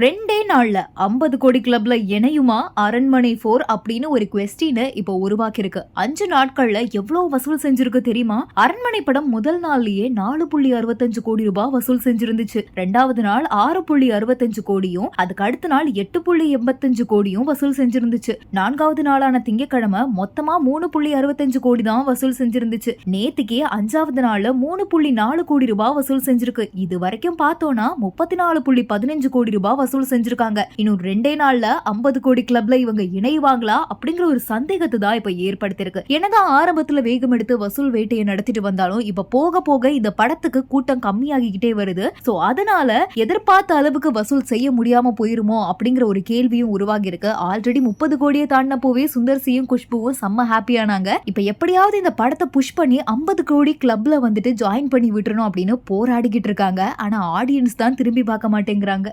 ரெண்டே நாள்ல ஐம்பது கோடி கிளப்ல இணையுமா அரண்மனை போர் அப்படின்னு ஒரு கொஸ்டின் இப்போ உருவாக்கியிருக்கு. அஞ்சு நாட்கள்ல எவ்வளவு வசூல் செஞ்சிருக்கு தெரியுமா? அரண்மனை படம் முதல் நாள்லயே நாலு புள்ளி அறுபத்தஞ்சு கோடி ரூபாய் வசூல் செஞ்சிருந்துச்சு. ரெண்டாவது நாள் ஆறு புள்ளி அறுபத்தஞ்சு கோடியும் அதுக்கு அடுத்த நாள் எட்டு புள்ளி எண்பத்தஞ்சு கோடியும் வசூல் செஞ்சிருந்துச்சு. நான்காவது நாளான திங்கக்கிழமை மொத்தமா மூணு புள்ளி அறுபத்தஞ்சு கோடி தான் வசூல் செஞ்சிருந்துச்சு. நேத்துக்கே அஞ்சாவது நாள்ல மூணு புள்ளி நாலு கோடி ரூபாய் வசூல் செஞ்சிருக்கு. இது வரைக்கும் பார்த்தோம்னா முப்பத்தி நாலு புள்ளி பதினஞ்சு கோடி ரூபாய் வசூல் செஞ்சிருக்காங்க. இன்னும் ரெண்டே நாள்ல ஐம்பது கோடி கிளப்ல இவங்க இணைவாங்களா அப்படிங்கிற ஒரு சந்தேகத்தை தான் இப்ப ஏற்படுத்திருக்கு என்னதான் ஆரம்பத்துல வேகம் எடுத்து வசூல் வேட்டையை நடத்திட்டு வந்தாலும் இப்ப போக போக இந்த படத்துக்கு கூட்டம் கம்மியாகிக்கிட்டே வருது. சோ அதனால எதிர்பார்த்த அளவுக்கு வசூல் செய்ய முடியாம போயிருமோ அப்படிங்கிற ஒரு கேள்வியும் உருவாகி இருக்கு ஆல்ரெடி முப்பது கோடியை தாண்டினப்போவே சுந்தர் சியும் குஷ்புவும் செம்ம ஹாப்பியானாங்க இப்ப எப்படியாவது இந்த படத்தை புஷ் பண்ணி ஐம்பது கோடி கிளப்ல வந்துட்டு ஜாயின் பண்ணி விட்டுறணும் அப்படின்னு போராடிக்கிட்டு இருக்காங்க. ஆனா ஆடியன்ஸ் தான் திரும்பி பார்க்க மாட்டேங்கிறாங்க.